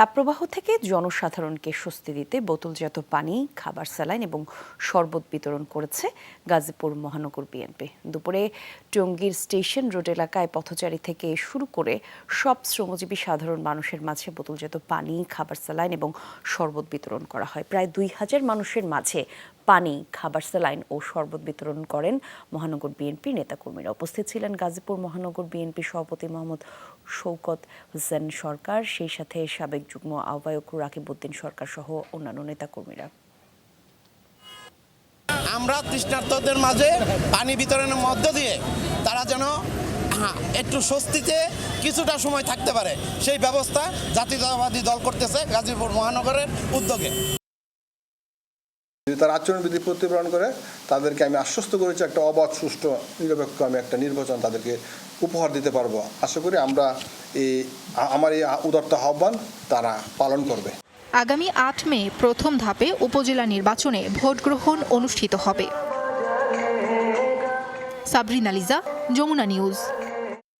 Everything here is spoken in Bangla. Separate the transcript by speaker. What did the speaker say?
Speaker 1: তাপপ্রবাহ থেকে জনসাধারণকে স্বস্তি দিতে বোতলজাত পানি, খাবার স্যালাইন এবং শরবত বিতরণ করেছে গাজীপুর মহানগর বিএনপি। দুপুরে টঙ্গীর স্টেশন রোড এলাকায় পথচারী থেকে শুরু করে সব শ্রমজীবী সাধারণ মানুষের মাঝে বোতলজাত পানি, খাবার স্যালাইন এবং শরবত বিতরণ করা হয়। প্রায় দুই হাজার মানুষের মাঝে পানি, খাবার স্যালাইন ও শরবত বিতরণ করেন মহানগর বিএনপি নেতাকর্মীরা। উপস্থিত ছিলেন গাজীপুর মহানগর বিএনপি সভাপতি মোহাম্মদ শৌকত হোসেন সরকার সেই সাথে সাবেক যুগ্ম আহ্বায়ক রাকিবউদ্দিন সরকার সহ অন্যান্য নেতাকর্মীরা।
Speaker 2: আমরা তৃষ্ণার্তদের মাঝে পানি বিতরণের মধ্য দিয়ে তারা যেন হ্যাঁ, একটু স্বস্তিতে কিছুটা সময় থাকতে পারে। সেই ব্যবস্থা জাতীয়তাবাদী দল করতেছে গাজীপুর মহানগরের উদ্যোগে।
Speaker 3: যদি তারা আচরণবিধি প্রতিপালন করে, তাদেরকে আমি আশ্বস্ত করেছি একটা অবাধ, সুষ্ঠু, নিরপেক্ষ আমি একটা নির্বাচন তাদেরকে উপহার দিতে পারব। আশা করি আমরা এই, আমার এই উদার্ত আহ্বান তারা পালন করবে।
Speaker 4: আগামী আট মে প্রথম ধাপে উপজেলা নির্বাচনে ভোট গ্রহণ অনুষ্ঠিত হবে। সাবরিনা লিজা, যমুনা নিউজ।